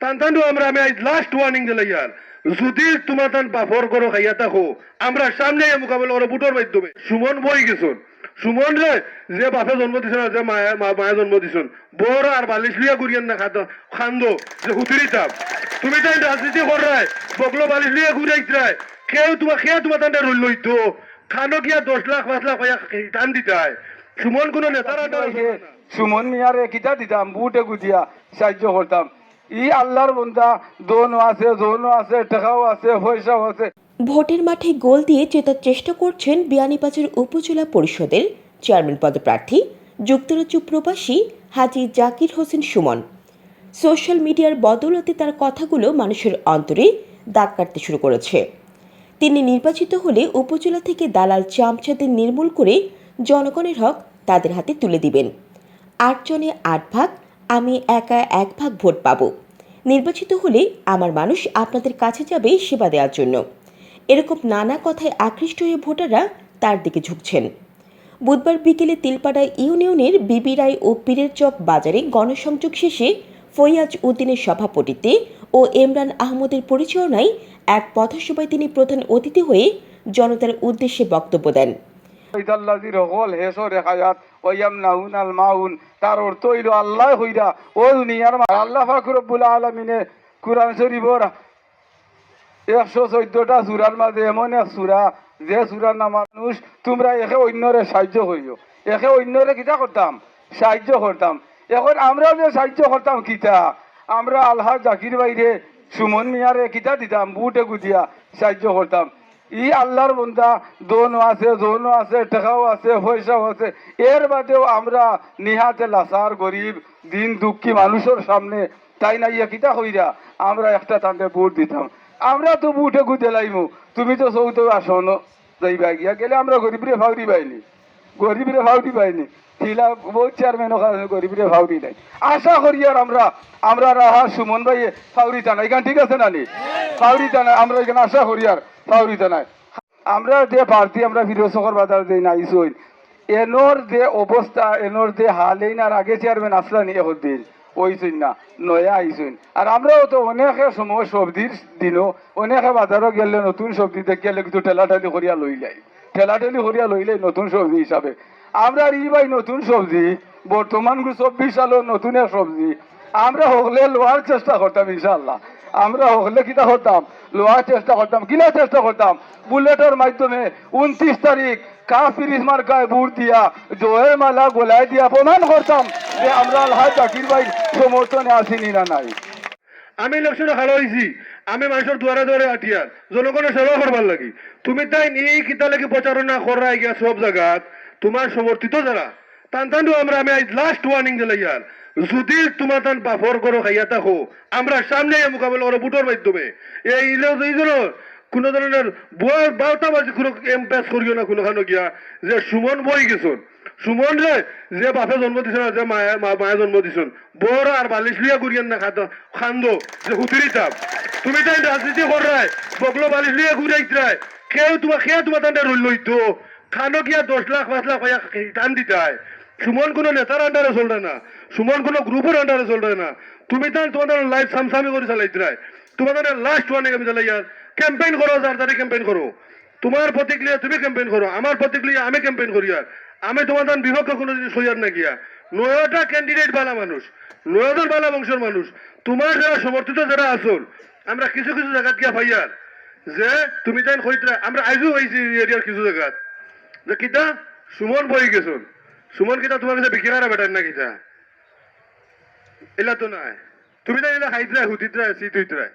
তান তান্ডু আমরা আমি লাস্ট ওয়ার্নিং দিলাই আর যদি তোমার তান বাফর করো, খাইয়া থাকো, আমরা সামনে মোকাবেলা করো বুটোর মাধ্যমে। সুমন বই গেছুন। সুমন রে, যে বাপে জন্ম দিছেন আর যে মায়া মায়া জন্ম দিছেন বড় আর বালিশ লিয়া না খাতো খান্দো, যে হুতুরি চাপ তুমি তাই রাজনীতি করায় বগলো বালিশ লিয়া ঘুরাইছরাই কেউ তোমার খেয়ে তোমার তান্ডা রইল লইতো খানো গিয়া দশ লাখ, পাঁচ লাখ টান দিতাই সুমন কোনো নেতার না। সুমন মিয়ারে কিতা দিতাম, বুটে গুজিয়া, সাহায্য করতাম ই আল্লাহর দোনও আছে আছে, টাকাও আছে, পয়সাও আছে। ভোটের মাঠে গোল দিয়ে জেতার চেষ্টা করছেন উপজেলা পরিষদের চেয়ারম্যান পদপ্রার্থী, যুক্তরাজ্য প্রবাসী হাজি জাকির হোসেন সুমন। সোশ্যাল মিডিয়ার বদৌলতে তার কথাগুলো মানুষের অন্তরে দাগ কাটতে শুরু করেছে। তিনি নির্বাচিত হলে উপজেলা থেকে দালাল চামচাদের নির্মূল করে জনগণের হক তাদের হাতে তুলে দিবেন। আটজনে আট ভাগ আমি একা এক ভাগ ভোট পাব। নির্বাচিত হলে আমার মানুষ আপনাদের কাছে যাবে সেবা দেওয়ার জন্য। এরকম নানা কথায় আকৃষ্ট হয়ে ভোটাররা তার দিকে ঝুঁকছেন। বুধবার বিকেলে তিলপাড়া ইউনিয়নের বিবি রায় ও পীরের চক বাজারে গণসংযোগ শেষে ফৈয়াজ উদ্দিনের সভাপতিত্বে ও ইমরান আহমদের পরিচালনায় এক পথসভায় তিনি প্রধান অতিথি হয়ে জনতার উদ্দেশ্যে বক্তব্য দেন। ইদাল্লাজি রহল হেসো আল মাউন। তার অর্থ হইল আল্লাহ হইরা, ও দুনিয়ার আল্লাহ কুরআন এমন এক যে নাম মানুষ, তোমরা একে অন্যরে সাহায্য করিও। একে অন্যরে কিতা করতাম? সাহায্য করতাম। এখন আমরা যে সাহায্য করতাম কিতা? আমরা আল্লাহ জাকির বাইরে সুমন মিয়ারে কিতা দিতাম, বুটে গুজিয়া সাহায্য করতাম। ই আল্লাহর বন্দা দোনও আছে জোনও আছে, টাকাও আছে, পয়সাও আছে। এর বাদেও আমরা নিহাতে লাসার গরিব, দিন দুঃখী মানুষের সামনে তাই না ইয়া কিতা হইরা, আমরা একটা তান্তে ভোট দিতাম। আমরা তো বুটে গুজে লাইমু। তুমি তো চৌতে আসো যাইবা গিয়া, গেলে আমরা গরিবরে ফাউরি পাইনি গরিবরে ফাউরি পাইনি ঠিলা বহুত চেয়ারম্যান ওখানে গরিবরে ফাউরি নাই। আশা করি আর আমরা আমরা রাহা সুমন ভাই ফাউরি টানা এখান ঠিক আছে নানি ফাউরি টানা আমরা এখানে আশা করি আর ফাউরি টানাই আমরা যে প্রার্থী আমরা ফিরোজকর বাজার যে নাইছই এনোর যে অবস্থা যে হাল না আগে চেয়ারম্যান আসলানি দিন। ওইছই না, নয়া আর আমরাও তো অনেকে সময় সবজির দিনও অনেকে বাজারও গেলে নতুন সবজি দেখিলে কিন্তু ঠেলাঠালি করিয়া লই লাই ঠেলাঠালি করিয়া লইলে নতুন সবজি হিসাবে। আমরা ই ভাই নতুন সবজি, বর্তমান চব্বিশ সালের নতুন সবজি। আমরা হলে লোয়ার চেষ্টা করতাম ইনশাল্লাহ আমরা হলে কিটা করতাম? লোয়ার চেষ্টা করতাম কিনা চেষ্টা করতাম? বুলেটের মাধ্যমে উনত্রিশ তারিখ কাফিরিস মার্কায় বুট দিয়া জয়ের মালা গোলায় দিয়া প্রমাণ করতাম যে আমরা আল্লাহ জাকির ভাই সমর্থনে আসিনি না নাই। আমি ইলেকশনে ভালো হয়েছি আমি মানুষের দুয়ারে দুয়ারে আটিয়ার জনগণের সেবা করবার লাগি। তুমি তাই এই কিতা লাগি প্রচারণা করাই গিয়া সব জায়গাত তোমার সমর্থিত যারা। তান আমরা আমি লাস্ট ওয়ার্নিং দিলাই আর। যদি তোমার তান বাফর করো খাইয়া থাকো, আমরা সামনে মোকাবেলা করো বুটোর মাধ্যমে। এই কোনো ধরনের বই বারোটা বাজে কোনো এম্পেস করিও না কোনোখানে গিয়া, যে সুমন বই গেছুন। সুমন রে, যে বাপে জন্ম দিছেন না, যে মায়া মায়া জন্ম দিছেন। বড় আর বালিশ লিয়া ঘুরিয়ান না খাতো খান্দো, যে হুতুরি চাপ। তুমি তাই রাজনীতি করায় বগলো বালিশ লিয়া ঘুরাইছরাই কেউ তোমার খেয়ে তোমার তান্ডা রইল লইতো খানো গিয়া দশ লাখ, পাঁচ লাখ হইয়া টান দিতাই সুমন কোনো নেতার আন্ডারে চলবে না। সুমন কোনো গ্রুপের আন্ডারে চলবে না। তুমি তাই তোমাদের লাইফ সামসামি করে চালাইছরাই তোমাদের লাস্ট ওয়ার্নিং আমি চালাই আর ক্যাম্পেইন করো, যার তারে ক্যাম্পেইন করো। তোমার প্রতিক্রিয়া তুমি ক্যাম্পেইন করো, আমার প্রতিক্রিয়া আমি ক্যাম্পেইন করি আর। আমি তোমাদের বিপক্ষে কোনো জিনিস হইয়ার না গিয়া। নয়টা ক্যান্ডিডেট বালা মানুষ, নয়জন বালা বংশের মানুষ। তোমার যারা সমর্থিত, যারা আসল, আমরা কিছু কিছু জায়গাত গিয়া ভাইয়ার, যে তুমি তাই হইতে আমরা আইজও হয়েছি এরিয়ার কিছু জায়গাত। যে কিতা? সুমন বই গেছুন। সুমন কিতা তোমার কাছে বিকিরারা বেটার না কিতা? এলা তো নাই। তুমি তাই এলা খাইতরাই হুতিতরাই সিট হইতরাই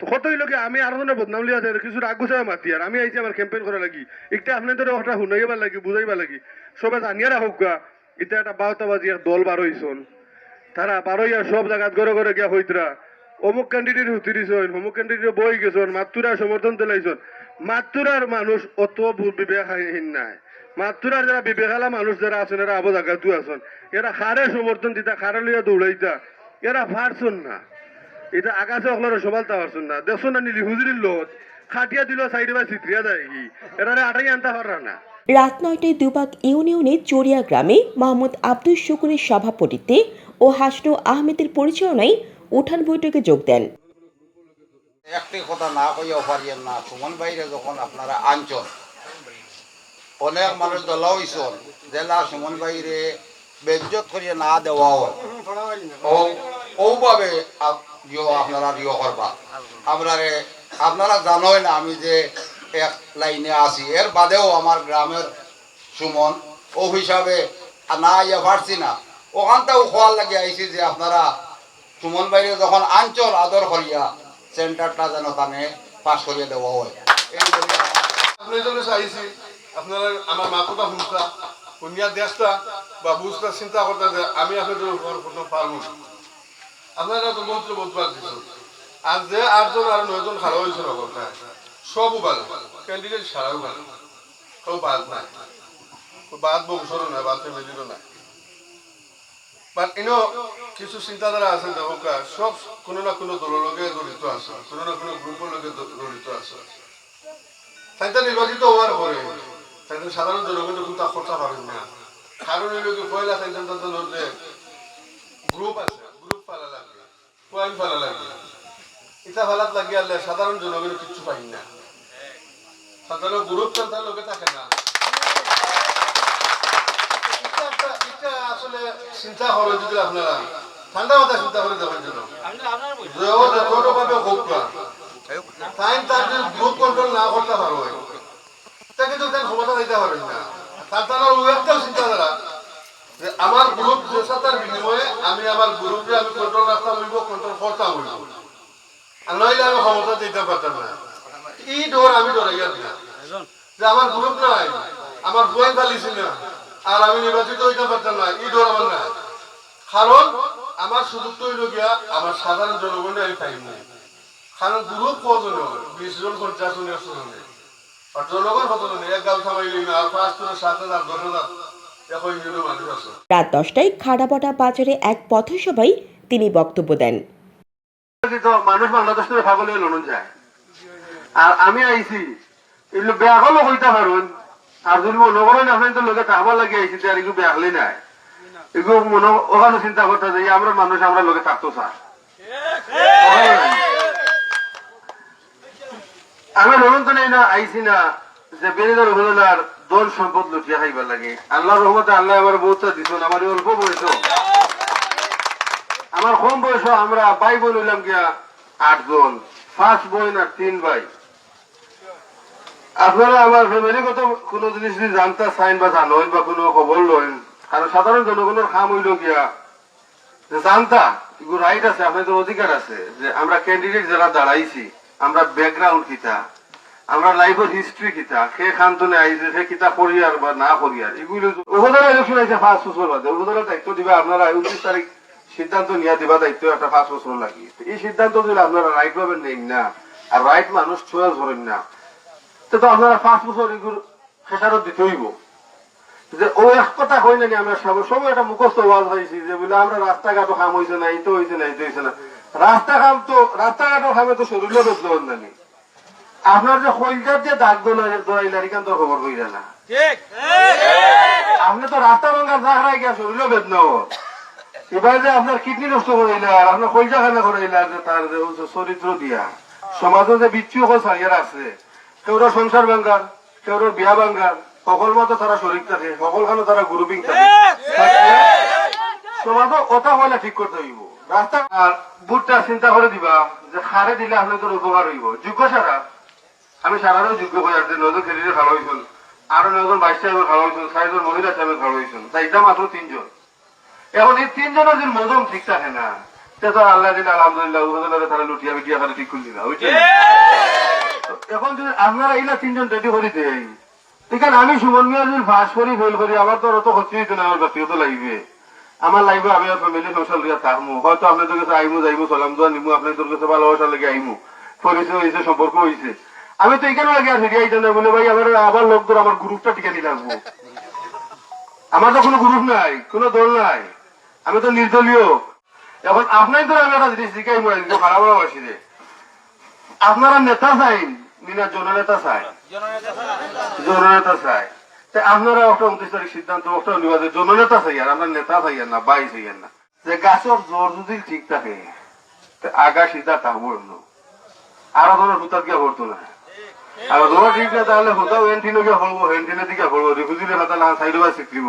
তো কত হইল কি? আমি আর ধরনের বদনাম লিয়া আছে, কিছু আগুছায় মাতি আর আমি আইছি আমার ক্যাম্পেইন করা লাগি। একটা আপনাদের কথা শুনাইবার লাগি বুঝাইবা লাগি। সবে জানিয়া রাখুক গা। এটা একটা বারোটা বাজি দল বার হইছন তারা বার হইয়া সব জায়গাত ঘরে ঘরে গিয়া হইতরা অমুক ক্যান্ডিডেট হুতি দিছন, অমুক ক্যান্ডিডেট বই গেছন মাতুরা সমর্থন দিলাইছন মাতুরার মানুষ অত বিবেকহীন নাই। মাতুরার যারা বিবেকালা মানুষ যারা আছেন, এরা আবো জায়গা তু আছেন। এরা খারে সমর্থন দিতা, খারে লইয়া দৌড়াইতা। এরা ফারছন না। এটা আকাশে অকলার সবালতা পারছন না। দেখছ না নিলি হুজুরির লোক? খাটিয়া দিল, সাইডে বা চিত্রিয়া দেয় কি? এরা আটাই আনতে পারা না। রাত নয়টায় দুবাগ ইউনিয়নের চড়িয়া গ্রামে মোহাম্মদ আব্দুল শুকুরের সভাপতিত্বে ও হাসনু আহমেদের পরিচালনায় উঠান বৈঠকে যোগ দেন। একটি কথা না কইয়াও পারিয়েন না। সুমন বাইরে যখন আপনারা আনছন অনেক মানুষ দলা হইছন জেলা সুমন বাইরে বেজ্জত করিয়ে না দেওয়া হয় ওভাবে আপনারা ইয়ো করবা। আপনারে আপনারা জানোই না আমি যে এক লাইনে আছি। এর বাদেও আমার গ্রামের সুমন, ও হিসাবে না ইয়ে পারছি না। ওখানটাও খোয়ার লাগে আইছি যে আপনারা সুমন বাইরে যখন আঞ্চল আদর করিয়া সেন্টারটা যেন তানে পাস করিয়ে দেওয়া হয়। এই চাইছি আপনারা আমার মাথা শুনতা শুনিয়া দেশটা বা বুঝটা চিন্তা করতে যে আমি আপনাদের উপর কোনো না। আপনারা তো মন্ত্র দিচ্ছ আর যে আটজন আর নয়জন খারাপ হয়েছে রকমটা সবও ক্যান্ডিডেট সারাও ভালো। কেউ বাদ নাই। বাদ বংশরও নাই, বাদ ফ্যামিলিরও নাই। বাট এনেও কিছু চিন্তাধারা আছে দেখা সব কোনো না কোনো দলের লগে জড়িত আছে। কোনো না কোনো গ্রুপের লগে জড়িত আছে। তাইতে নির্বাচিত হওয়ার পরে তাইতে সাধারণ জনগণের কিন্তু তা খরচা পাবেন না। কারণ এই লোকে পয়লা তাইতে তাদের যে গ্রুপ আছে। গ্রুপ পালা লাগবে পয়েন্ট পালা লাগবে ইটা ফালাত লাগি আলে সাধারণ জনগণ কিচ্ছু পাই না। সাধারণ গ্রুপ তার লোকে থাকে না ইটা একটা- ইটা আসলে চিন্তা করে যদি আপনারা। ঠান্ডা মাথায় চিন্তা করে দেখেন যেন। যে ও যতভাবে হোক না। তাই তার যদি গ্রুপ কন্ট্রোল না করতে পারো। তা কিন্তু তার ক্ষমতা দিতে পারবেন না। তার তারা ওই একটাও চিন্তাধারা। যে আমার গ্রুপ জেসাতার বিনিময়ে আমি আমার গ্রুপে আমি কন্ট্রোল রাখতাম হইব কন্ট্রোল করতাম হইব আর নইলে আমি ক্ষমতা দিতে পারতাম না। এই ডোর আমি ডরাইয়া দিলাম। যে আমার গ্রুপ নাই আমার বই ফালিছি না। আর আমি নির্বাচিত হইতে পারতাম না ডোর আমার নাই। কারণ আমার সুযোগটা হইল গিয়া আমার সাধারণ জনগণে আমি পাইব না কারণ গ্রুপ কজন বিশ জন পঞ্চাশ জন একশো জন। আর জনগণ কত জন? এক গাল থামাইলি না আর পাঁচ জন সাত হাজার দশ হাজার রাত দশটায় খাড়াবটা বাজারে এক পথসভায় তিনি বক্তব্য দেন। তো মানুষ বাংলাদেশ থেকে ভাগলে লড়ন যায়। আর আমি আইছি এগুলো বেয়াগলও হইতে পারুন আর যদি মনে করেন আপনি তো লোকে থাকবার লাগে আইছি আর এগুলো বেয়াগলি নাই। এগুলো মনে ওখানে চিন্তা করতে যে আমরা মানুষ আমরা লোকে থাকতো স্যার আমি লড়ন তো নেই না আইছি না, যে বেরিদার উপজেলার দল সম্পদ লুটিয়া খাইবার লাগে। আল্লাহ রহমতে আল্লাহ আমার বহুতটা দিছুন আমার অল্প বয়স আমার কম বয়স আমরা ভাই বোন হইলাম গিয়া আটজন, পাঁচ বোন আর তিন ভাই। আপনারা আমার ফ্যামিলিগত কোনো জিনিস জানতে চাইন বা জানেন বা কোনো খবর লইন, কারণ সাধারণ জনগণের খাম হইল গিয়া জানতা রাইট আছে, আপনাদের অধিকার আছে, যে আমরা ক্যান্ডিডেট যারা দাঁড়াইছি, আমরা ব্যাকগ্রাউন্ড কিতা আমরা লাইফের হিস্ট্রি কিতা সে খান্তনে আইছে সে কিতা করিয়ার বা না করিয়ার এগুলো উপজেলা ইলেকশন আইছে পাঁচ বছর বাদে উপজেলা দায়িত্ব দিবা আপনারা, উনত্রিশ তারিখ সিদ্ধান্ত নিয়ে দিবা দায়িত্ব, একটা পাঁচ বছর লাগে। এই সিদ্ধান্ত যদি আপনারা রাইট ভাবে নেন না, আর রাইট মানুষ ছোঁয়া ধরেন না তো আপনারা পাঁচ বছর এগুলো খেসারত দিতে হইব। যে ও এক কথা নাকি আমরা একটা মুখস্থ ওয়াজ হয়েছি যে বলে আমরা রাস্তাঘাটও খাম হয়েছে না এই তো হয়েছে না এই তো হয়েছে না। রাস্তা খাম তো রাস্তাঘাটও খামে তো শরীরে বদলান নানি আপনার যে যে দাগ দোলাইলার এখান তো খবর হইলে না। আপনি তো রাস্তা ভাঙ্গার দাগ রাই গিয়া শরীরে বেদনা এবার যে আপনার কিডনি নষ্ট করাইলা আর আপনার কলজা খানা করাইলা যে তার যে চরিত্র দিয়া সমাজে যে বিচ্ছু আছে কেউরা সংসার ভাঙ্গার কেউরা বিয়া ভাঙ্গার, সকল মতো তারা শরীর থাকে, সকল খানো তারা গ্রুপিং থাকে। সমাজও কথা হইলে ঠিক করতে হইব। রাস্তা আর বুটটা চিন্তা করে দিবা যে সারে দিলে উপকার হইব। যোগ্য সারা। আমি সারারও যোগ্য নজন খেলিতে ভালো হয়েছিল আরও নজন বাইশ সাহেবের ভালো হয়েছিল চারজন মহিলা সাহেবের ভালো হয়েছিল মাত্র তিনজন। এখন এই তিনজনের যদি মজম ঠিক থাকে না সে তো আল্লাহ দিন আলহামদুলিল্লাহ তারা লুটিয়া বিটিয়া ঠিক করলি তো এখন যদি আপনারা এইলা তিনজন রেডি করে দেয় এখানে আমি সুমন মিয়া যদি ফাঁস করি ফেল করি, আমার তো অত খরচ হইতো না, আমার ব্যক্তিগত লাগবে আমার লাগবে আমি আর ফ্যামিলি সংসার লিয়া থাকব হয়তো আপনাদের কাছে আইমু, যাইমু সালাম দোয়া নিমু, আপনাদের কাছে ভালোবাসার লাগে আইমু। পরিচয় হয়েছে সম্পর্ক হয়েছে আমি তো এখানে লাগে আর ফিরে আইতাম না, বলে ভাই, আমার আবার লোকদের আমার গ্রুপটা টিকে লাগবো আমার তো কোনো গ্রুপ নাই, কোনো দল নাই। আমি তো নির্দলীয়। এখন আপনাই তো আমি একটা জিনিস শিখাই মনে দিতে খারাপ বাসি রে আপনারা নেতা চাইন মিনা জননেতা চাই। জননেতা চাই। তা আপনারা একটা উনত্রিশ তারিখ সিদ্ধান্ত একটা নিবা জননেতা চাই আর আপনার নেতা চাই না, বাই চাই না। যে গাছের জ্বর যদি ঠিক থাকে, তে আগা সিধা থাকব এমন আরও কোনো হুতাত গিয়ে পড়তো না আর রোড ঠিক না তাহলে হুতাও এন্টিনে গিয়ে পড়ব এন্টিনে দিকে পড়ব রিফিউজিলে হাতে না সাইডে বা শিখিব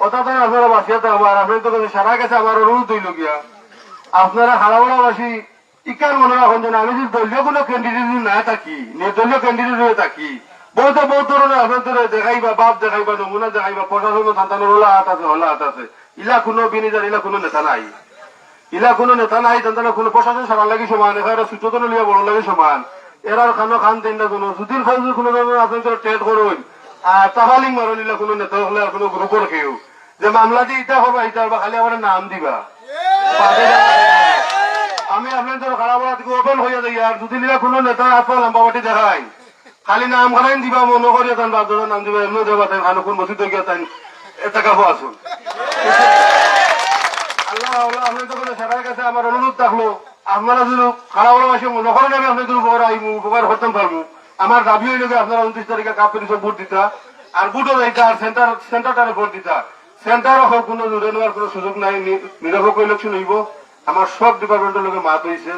কথা তো আপনারা বাঁচিয়ে তো আমার আপনি তো সারা গেছে আমার অনুরোধ হইল গিয়া আপনারা হারাবড়াবাসী ইকার মনে রাখুন যে আমি যদি দলীয় কোনো ক্যান্ডিডেট না থাকি নির্দলীয় ক্যান্ডিডেট হয়ে থাকি বহুত বহুত ধরনের আপনাদের দেখাইবা বাপ দেখাইবা নমুনা দেখাইবা প্রশাসন সন্তানের হলা হাত আছে হলা হাত আছে। ইলা কোনো বিনিজার ইলা কোনো নেতা নাই। ইলা কোনো নেতা নাই তান্তানা কোনো প্রশাসন সারা লাগি সমান এখানে সুচোদন লিয়া বড় লাগে সমান। এরার খানো খান তিন না কোনো। সুদিন খান কোনো ধরনের আপনাদের টেট করুন। আর তাহালিং মারুন ইলা কোনো নেতা হলে আর কোনো গ্রুপের কেউ। যে মামলা দিয়ে ইটা করবা ইটা খালি আমার নাম দিবা। আমি আপনাদের আমার দাবি হইল আপনারা উনত্রিশ তারিখে কাপ ভোট দিতা, আর সেন্টার সেন্টারটারে ভোট দিতা। সেন্টার কোনো জুড়ে নেওয়ার সুযোগ নাই নিরপেক্ষ ইলেকশন হইব। আমার সব ডিপার্টমেন্টের লোকে মাত হয়েছে